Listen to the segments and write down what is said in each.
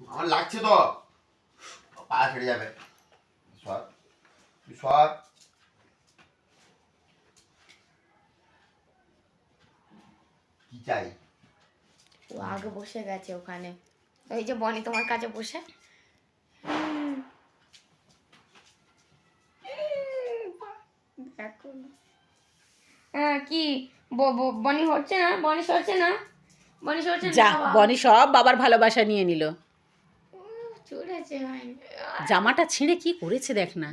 আমার লাগছে তো। পা ছেড়ে যাবে। সর সর কি চাই? ও আগে বসে গেছে ওখানে। ওই যে বনি তোমার কাছে বসে। হ্যাঁ কি? বনি হচ্ছে না? বনি সরছে না? বনি সরছে যা বনি সব বাবার ভালোবাসা নিয়ে নিল। জামাটা ছিঁড়ে কি করেছে দেখ না।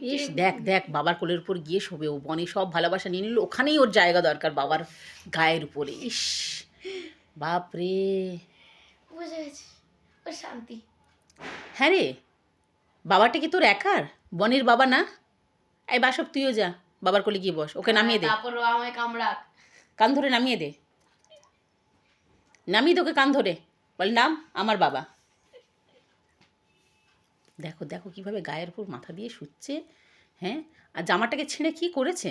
ইস দেখ দেখ বাবার কোলের উপর গিয়ে শোবে। ও বনে সব ভালোবাসা নিয়ে নিল। ওখানেই ওর জায়গা দরকার বাবার গায়ের উপরে। ইস বাপরে। বুঝে গেছি। ও শান্তি। হ্যাঁ রে বাবাটা কি তোর একার? বনির বাবা না? এই বাসব তুইও যা। বাবার কোলে গিয়ে বস। ওকে নামিয়ে দে। তারপর আমায় কামড়াক। কান ধরে নামিয়ে দে। নামিয়ে তোকে কান ধরে। বল নাম আমার বাবা। দেখো দেখো কীভাবে গায়ের উপর মাথা দিয়ে শুচ্ছে হ্যাঁ? আর জামাটাকে ছিঁড়ে কি করেছে?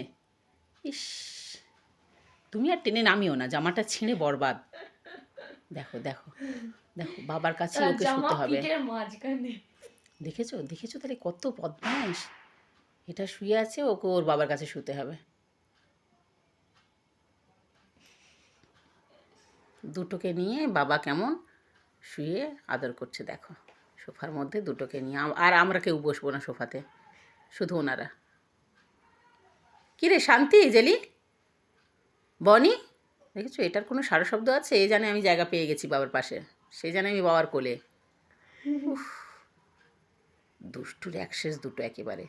ইস তুমি আর টেনে নামিও না জামাটা ছিঁড়ে বরবাদ। দেখো দেখো দেখো বাবার কাছে ওকে শুতে হবে। দেখেছ? দেখেছ তাহলে কত বদমাইশ? এটা শুয়ে আছে ওকে ওর বাবার কাছে শুতে হবে। দুটোকে নিয়ে বাবা কেমন? শুয়ে আদর করছে দেখো। সোফার মধ্যে দুটোকে নিয়ে আর আমরা কেউ বসবো না সোফাতে, শুধু ওনারা। কিরে শান্তি, জেলি? বনি? দেখেছ, এটার কোনো সারা শব্দ আছে? এ জানে আমি জায়গা পেয়ে গেছি বাবার পাশে। সে জানে আমি বাবার কোলে। দুষ্টুর একশেষ দুটো একেবারে।